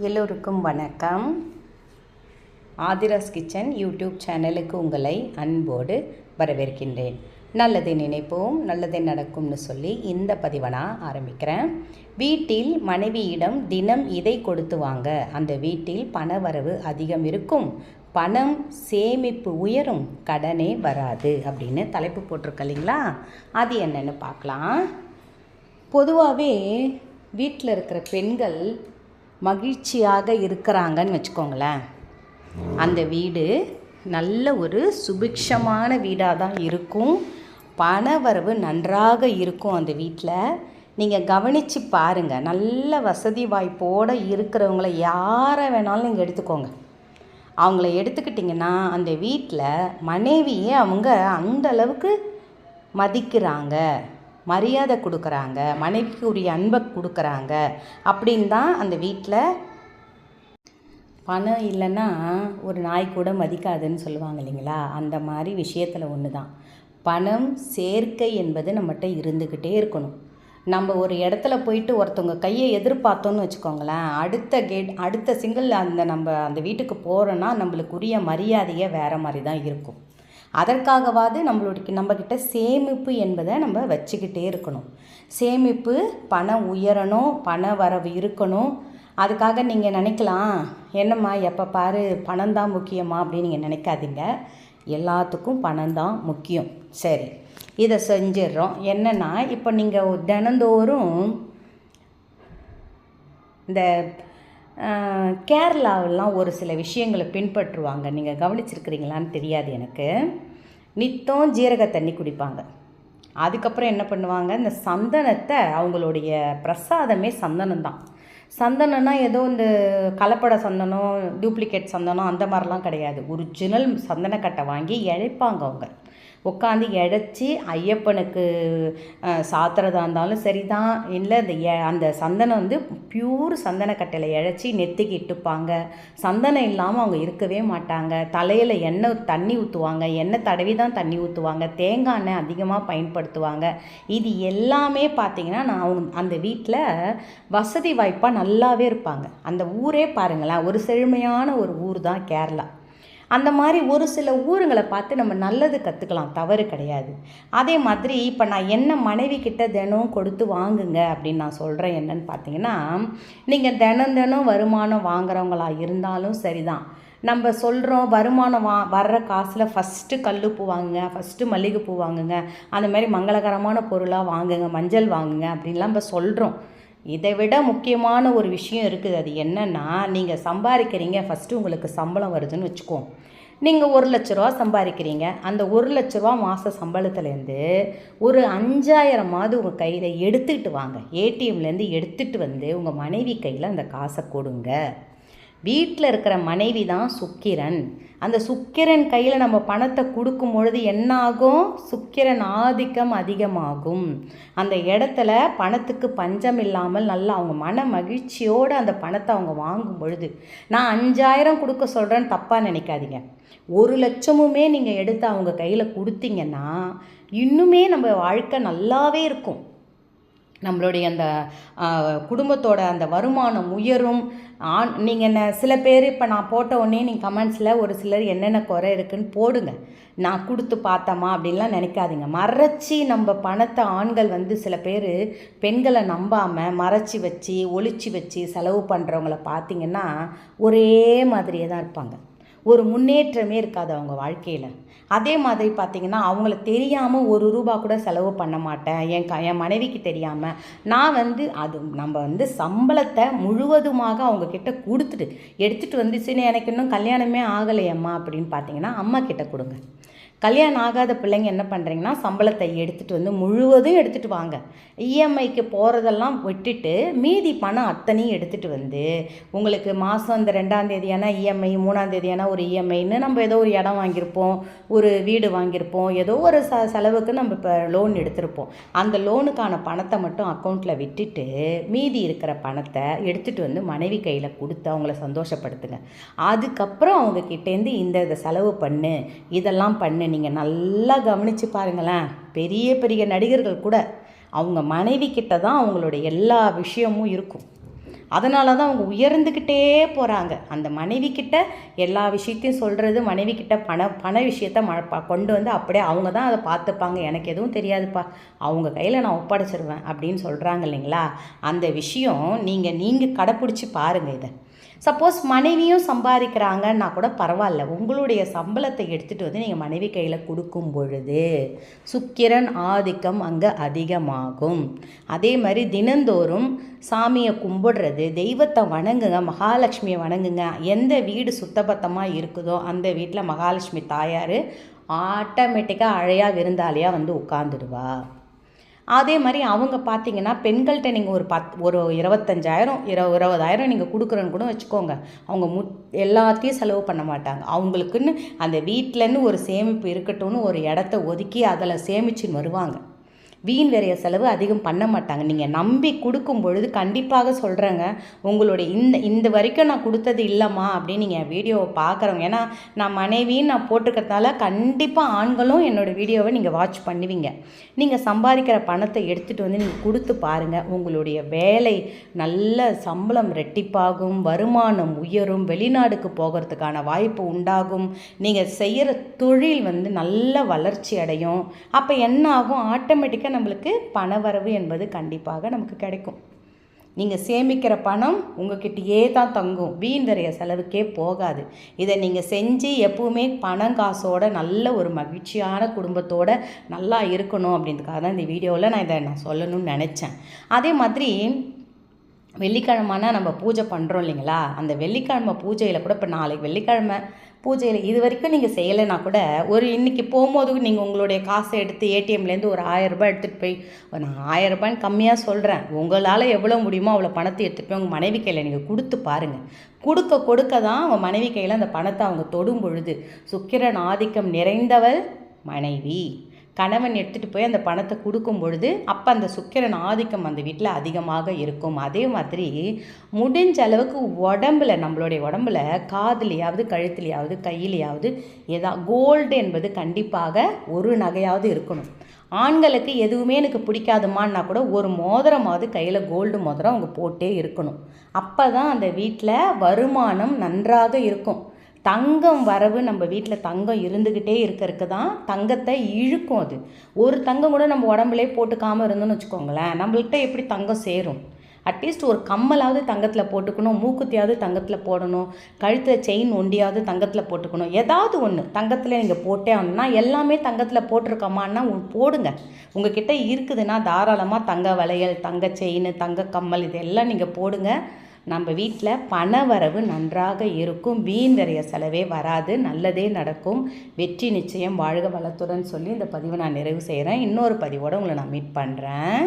எல்லோருக்கும் வணக்கம். Aadhira's kitchen YouTube சேனலுக்கு உங்களை அன்போடு வரவேற்கின்றேன். நல்லதை நினைப்போம் நல்லதே நடக்கும்னு சொல்லி இந்த பதிவை நான் ஆரம்பிக்கிறேன். வீட்டில் மனைவியிடம் தினம் இதை கொடுத்து வாங்க. அந்த வீட்டில் பணவரவு அதிகம் இருக்கும். பணம் சேமிப்பு உயரும். கடனே வராது அப்படின்னு தலைப்பு போட்டிருக்க இல்லைங்களா? அது என்னென்னு பார்க்கலாம். பொதுவாகவே வீட்டில் இருக்கிற பெண்கள் மகிழ்ச்சியாக இருக்கிறாங்கன்னு வச்சுக்கோங்களேன். அந்த வீடு நல்ல ஒரு சுபிக்ஷமான வீடாக தான் இருக்கும். பணவரவு நன்றாக இருக்கும் அந்த வீட்டில். நீங்கள் கவனித்து பாருங்கள் நல்ல வசதி வாய்ப்போடு இருக்கிறவங்கள யாரை வேணாலும் நீங்கள் எடுத்துக்கோங்க. அவங்கள எடுத்துக்கிட்டிங்கன்னா அந்த வீட்டில் மனைவியை அவங்க அந்த அளவுக்கு மதிக்கிறாங்க. மரியாதை கொடுக்குறாங்க மனைவிக்கு உரிய அன்பை கொடுக்குறாங்க அப்படின்னு தான் அந்த வீட்டில் பணம் இல்லைன்னா ஒரு நாய் கூட மதிக்காதுன்னு சொல்லுவாங்க இல்லைங்களா? அந்த மாதிரி விஷயத்தில் ஒன்று தான். பணம் சேர்க்கை என்பது நம்மகிட்ட இருந்துக்கிட்டே இருக்கணும். நம்ம ஒரு இடத்துல போயிட்டு ஒருத்தவங்க கையை எதிர்பார்த்தோன்னு வச்சுக்கோங்களேன் அடுத்த கேட் அடுத்த சிங்கிள் அந்த நம்ம அந்த வீட்டுக்கு போகிறோன்னா நம்மளுக்கு உரிய மரியாதையே வேறு மாதிரி தான் இருக்கும். அதற்காகவாது நம்மளுடைய நம்மக்கிட்ட சேமிப்பு என்பதை நம்ம வச்சுக்கிட்டே இருக்கணும். சேமிப்பு பணம் உயரணும் பண வரவு இருக்கணும். அதுக்காக நீங்கள் நினைக்கலாம் என்னம்மா எப்போ பாரு பணம் தான் முக்கியமா அப்படின்னு நீங்கள் நினைக்காதீங்க. எல்லாத்துக்கும் பணம் தான் முக்கியம். சரி இதை செஞ்சிடுறோம். என்னென்னா இப்போ நீங்கள் தினந்தோறும் இந்த கேரளாவிலாம் ஒரு சில விஷயங்களை பின்பற்றுவாங்க. நீங்கள் கவனிச்சிருக்கிறீங்களான்னு தெரியாது எனக்கு. நித்தம் ஜீரக தண்ணி குடிப்பாங்க. அதுக்கப்புறம் என்ன பண்ணுவாங்க? இந்த சந்தனத்தை அவங்களுடைய பிரசாதமே சந்தனம் தான் சந்தனம்னா ஏதோ இந்த கலப்பட சந்தனம் டூப்ளிகேட் சந்தனம் அந்த மாதிரிலாம் கிடையாது. ஒரிஜினல் சந்தனக்கட்டை வாங்கி இழைப்பாங்க அவங்க. உட்காந்து இழைச்சி ஐயப்பனுக்கு சாத்துறதா இருந்தாலும் சரி தான் இல்லை அந்த அந்த சந்தனம் வந்து பியூர் சந்தனக்கட்டையில் இழைச்சி நெத்திக்கு இட்டுப்பாங்க. சந்தனம் இல்லாமல் அவங்க இருக்கவே மாட்டாங்க. தலையில் எண்ணெய் தண்ணி ஊற்றுவாங்க எண்ணெய் தடவி தான் தண்ணி ஊற்றுவாங்க தேங்காய் எண்ணெய் அதிகமாக பயன்படுத்துவாங்க. இது எல்லாமே பார்த்திங்கன்னா நான் அவங்க அந்த வீட்டில் வசதி வாய்ப்பாக நல்லாவே இருப்பாங்க. அந்த ஊரே பாருங்களேன் ஒரு செழுமையான ஒரு ஊர் தான் கேரளா. அந்த மாதிரி ஒரு சில ஊருங்களை பார்த்து நம்ம நல்லது கற்றுக்கலாம் தவறு கிடையாது. அதே மாதிரி இப்போ நான் என்ன மனைவி கிட்ட தினம் கொடுத்து வாங்குங்க அப்படின்னு நான் சொல்கிறேன் என்னன்னு பார்த்தீங்கன்னா நீங்கள் தினம் தினம் வருமானம் வாங்குறவங்களா இருந்தாலும் சரிதான். நம்ம சொல்கிறோம் வருமானம் வா வர்ற காசில் ஃபஸ்ட்டு கல் பூ வாங்குங்க ஃபஸ்ட்டு மல்லிகைப்பூ வாங்குங்க அந்த மாதிரி மங்களகரமான பொருளாக வாங்குங்க மஞ்சள் வாங்குங்க அப்படின்லாம் நம்ம சொல்கிறோம் இதை விட முக்கியமான ஒரு விஷயம் இருக்குது. அது என்னென்னா நீங்கள் சம்பாதிக்கிறீங்க ஃபஸ்ட்டு உங்களுக்கு சம்பளம் வருதுன்னு வச்சுக்கோம் நீங்கள் ஒரு லட்ச ரூபா சம்பாதிக்கிறீங்க. அந்த ஒரு லட்ச ரூபா மாத சம்பளத்துலேருந்து ஒரு அஞ்சாயிரமாவது உங்கள் கையில் எடுத்துக்கிட்டு வாங்க. ஏடிஎம்லேருந்து எடுத்துகிட்டு வந்து உங்கள் மனைவி கையில் அந்த காசை கொடுங்க. வீட்டில் இருக்கிற மனைவி தான் சுக்கிரன். அந்த சுக்கிரன் கையில் நம்ம பணத்தை கொடுக்கும் பொழுது என்ன ஆகும் சுக்கிரன் ஆதிக்கம் அதிகமாகும். அந்த இடத்துல பணத்துக்கு பஞ்சம் இல்லாமல் நல்லா அவங்க மன மகிழ்ச்சியோடு அந்த பணத்தை அவங்க வாங்கும் பொழுது நான் அஞ்சாயிரம் கொடுக்க சொல்கிறேன்னு தப்பாக நினைக்காதீங்க. ஒரு லட்சமுமே நீங்கள் எடுத்து அவங்க கையில் கொடுத்தீங்கன்னா இன்னுமே நம்ம வாழ்க்கை நல்லாவே இருக்கும். நம்மளுடைய அந்த குடும்பத்தோட அந்த வருமானம் உயரும். ஆண் நீங்கள் என்ன சில பேர் இப்போ நான் போட்ட உடனே நீங்கள் கமெண்ட்ஸில் ஒரு சிலர் என்னென்ன குறை இருக்குன்னு போடுங்க. நான் கொடுத்து பார்த்தோமா அப்படின்லாம் நினைக்காதீங்க. மறைச்சி நம்ம பணத்தை ஆண்கள் வந்து சில பேர் பெண்களை நம்பாமல் மறைச்சி வச்சு ஒழிச்சு வச்சு செலவு பண்ணுறவங்கள பார்த்தீங்கன்னா ஒரே மாதிரியே தான் இருப்பாங்க. ஒரு முன்னேற்றமே இருக்காது அவங்க வாழ்க்கையில். அதே மாதிரி பார்த்திங்கன்னா அவங்கள தெரியாமல் ஒரு ரூபா கூட செலவு பண்ண மாட்டேன். என் க என் மனைவிக்கு தெரியாமல் நான் வந்து அது நம்ம வந்து சம்பளத்தை முழுவதுமாக அவங்கக்கிட்ட கொடுத்துட்டு எடுத்துகிட்டு வந்துச்சுன்னு எனக்கு இன்னும் கல்யாணமே ஆகலையம்மா அப்படின்னு பார்த்தீங்கன்னா அம்மா கிட்ட கொடுங்க. கல்யாணம் ஆகாத பிள்ளைங்க என்ன பண்ணுறீங்கன்னா சம்பளத்தை எடுத்துகிட்டு வந்து முழுவதும் எடுத்துகிட்டு வாங்க. இஎம்ஐக்கு போகிறதெல்லாம் விட்டுட்டு மீதி பணம் அத்தனையும் எடுத்துகிட்டு வந்து உங்களுக்கு மாதம் இந்த ரெண்டாந்தேதியான இஎம்ஐ மூணாந்தேதியான ஒரு இஎம்ஐன்னு நம்ம ஏதோ ஒரு இடம் வாங்கியிருப்போம் ஒரு வீடு வாங்கியிருப்போம் ஏதோ ஒரு ச செலவுக்கு நம்ம இப்போ லோன் எடுத்திருப்போம். அந்த லோனுக்கான பணத்தை மட்டும் அக்கௌண்ட்டில் விட்டுட்டு மீதி இருக்கிற பணத்தை எடுத்துகிட்டு வந்து மனைவி கையில் கொடுத்து அவங்கள சந்தோஷப்படுத்துங்க. அதுக்கப்புறம் அவங்க கிட்டேருந்து இந்த இதை செலவு பண்ணு இதெல்லாம் பண்ணு நீங்கள் நல்லா கவனித்து பாருங்களேன். பெரிய பெரிய நடிகர்கள் கூட அவங்க மனைவி கிட்ட தான் அவங்களுடைய எல்லா விஷயமும் இருக்கும். அதனால தான் அவங்க உயர்ந்துக்கிட்டே போகிறாங்க அந்த மனைவி கிட்ட எல்லா விஷயத்தையும் சொல்கிறது மனைவி கிட்ட பண பண விஷயத்த ம கொண்டு வந்து அப்படியே அவங்க தான் அதை பார்த்துப்பாங்க. எனக்கு எதுவும் தெரியாதுப்பா. அவங்க கையில் நான் ஒப்படைச்சிருவேன் அப்படின்னு சொல்கிறாங்க இல்லைங்களா? அந்த விஷயம் நீங்கள் நீங்கள் கடைப்பிடிச்சி பாருங்கள் இதை. சப்போஸ் மனைவியும் சம்பாதிக்கிறாங்கன்னா கூட பரவாயில்ல. உங்களுடைய சம்பளத்தை எடுத்துகிட்டு வந்து நீங்கள் மனைவி கையில் கொடுக்கும் பொழுது சுக்கிரன் ஆதிக்கம் அங்கே அதிகமாகும். அதே மாதிரி தினந்தோறும் சாமியை கும்பிடுறது தெய்வத்தை வணங்குங்க மகாலட்சுமியை வணங்குங்க. எந்த வீடு சுத்தபத்தமாக இருக்குதோ அந்த வீட்டில் மகாலட்சுமி தாயார் ஆட்டோமேட்டிக்காக அழையா விருந்தாளியாக வந்து உட்காந்துடுவா அதே மாதிரி அவங்க பார்த்தீங்கன்னா பெண்கள்கிட்ட நீங்கள் ஒரு பத் ஒரு இருபத்தஞ்சாயிரம் இரு இருபதாயிரம் நீங்கள் கொடுக்குறேன்னு கூட வச்சுக்கோங்க. அவங்க மு எல்லாத்தையும் செலவு பண்ண மாட்டாங்க. அவங்களுக்குன்னு அந்த வீட்டிலேருந்து ஒரு சேமிப்பு இருக்கட்டும்னு ஒரு இடத்த ஒதுக்கி அதில் சேமிச்சுன்னு வருவாங்க. வீண் விரைய செலவு அதிகம் பண்ண மாட்டாங்க. நீங்கள் நம்பி கொடுக்கும் பொழுது கண்டிப்பாக சொல்கிறேங்க உங்களுடைய இந்த இந்த வரைக்கும் நான் கொடுத்தது இல்லைம்மா அப்படின்னு நீங்கள் வீடியோவை பார்க்குறவங்க. ஏன்னா நான் மனைவின்னு நான் போட்டிருக்கிறதால கண்டிப்பாக ஆண்களும் என்னோடய வீடியோவை நீங்கள் வாட்ச் பண்ணுவீங்க. நீங்கள் சம்பாதிக்கிற பணத்தை எடுத்துகிட்டு வந்து நீங்கள் கொடுத்து பாருங்கள் உங்களுடைய வேலை நல்ல சம்பளம் ரெட்டிப்பாகும். வருமானம் உயரும். வெளிநாடுக்கு போகிறதுக்கான வாய்ப்பு உண்டாகும். நீங்கள் செய்கிற தொழில் வந்து நல்ல வளர்ச்சி அடையும். அப்போ என்ன ஆகும்? ஆட்டோமேட்டிக்காக நம்மளுக்கு பணவரவு என்பது கண்டிப்பாக நமக்கு கிடைக்கும். நீங்கள் சேமிக்கிற பணம் உங்ககிட்டயே தான் தங்கும். வீண் விரைய செலவுக்கே போகாது. இதை நீங்கள் செஞ்சு எப்பவுமே பணம் காசோட நல்ல ஒரு மகிழ்ச்சியான குடும்பத்தோட நல்லா இருக்கணும் அப்படின்றதுக்காக தான் இந்த வீடியோவில் நான் இதை நான் சொல்லணும்னு நினச்சேன். அதே மாதிரி வெள்ளிக்கிழமைனா நம்ம பூஜை பண்ணுறோம் இல்லைங்களா? அந்த வெள்ளிக்கிழமை பூஜையில் கூட இப்போ நாளைக்கு வெள்ளிக்கிழமை பூஜையில் இது வரைக்கும் நீங்கள் செய்யலைன்னா கூட ஒரு இன்றைக்கி போகும்போது நீங்கள் உங்களுடைய காசை எடுத்து ஏடிஎம்லேருந்து ஒரு ஆயிரம் எடுத்துகிட்டு போய் நான் ஆயரரூபான்னு கம்மியாக சொல்கிறேன் உங்களால் எவ்வளோ முடியுமோ அவ்வளோ பணத்தை எடுத்துகிட்டு போய் உங்கள் மனைவி கையில் நீங்கள் கொடுத்து பாருங்கள் கொடுக்க கொடுக்க தான் அவங்க மனைவி கையில் அந்த பணத்தை அவங்க தொடும் பொழுது சுக்கிரன் ஆதிக்கம் நிறைந்தவள் மனைவி. கணவன் எடுத்துகிட்டு போய் அந்த பணத்தை கொடுக்கும் பொழுது அப்போ அந்த சுக்கிரன் ஆதிக்கம் அந்த வீட்டில் அதிகமாக இருக்கும். அதே மாதிரி முடிஞ்ச அளவுக்கு உடம்புல நம்மளுடைய உடம்புல காதுலையாவது கழுத்துலையாவது கையிலையாவது ஏதா கோல்டு என்பது கண்டிப்பாக ஒரு நகையாவது இருக்கணும். ஆண்களுக்கு எதுவுமே எனக்கு பிடிக்காதுமான்னா கூட ஒரு மோதிரமாவது கையில் கோல்டு மோதிரம் அவங்க போட்டே இருக்கணும். அப்போ தான் அந்த வீட்டில் வருமானம் நன்றாக இருக்கும். தங்கம் வரவு நம்ம வீட்டில் தங்கம் இருந்துக்கிட்டே இருக்கிறதுக்கு தான் தங்கத்தை இழுக்கும் அது. ஒரு தங்கம் கூட நம்ம உடம்புலே போட்டுக்காமல் இருந்தோம்னு வச்சுக்கோங்களேன் நம்மள்கிட்ட எப்படி தங்கம் சேரும்? அட்லீஸ்ட் ஒரு கம்மலாவது தங்கத்தில் போட்டுக்கணும் மூக்குத்தியாவது தங்கத்தில் போடணும் கழுத்தில் செயின் ஒண்டியாவது தங்கத்தில் போட்டுக்கணும். ஏதாவது ஒன்று தங்கத்தில் நீங்கள் போட்டே ஆகணும்னா எல்லாமே தங்கத்தில் போட்டிருக்கோமான்னா உ- போடுங்க. உங்ககிட்ட இருக்குதுன்னா தாராளமாக தங்க வளையல் தங்க செயின் தங்க கம்மல் இதெல்லாம் நீங்கள் போடுங்க. நம்ம வீட்டில் பண வரவு நன்றாக இருக்கும். வீண் நிறைய செலவே வராது. நல்லதே நடக்கும். வெற்றி நிச்சயம். வாழ்க வளத்துடன் சொல்லி இந்த பதிவை நான் நிறைவு செய்கிறேன் இன்னொரு பதிவோடு உங்களை நான் மீட் பண்ணுறேன்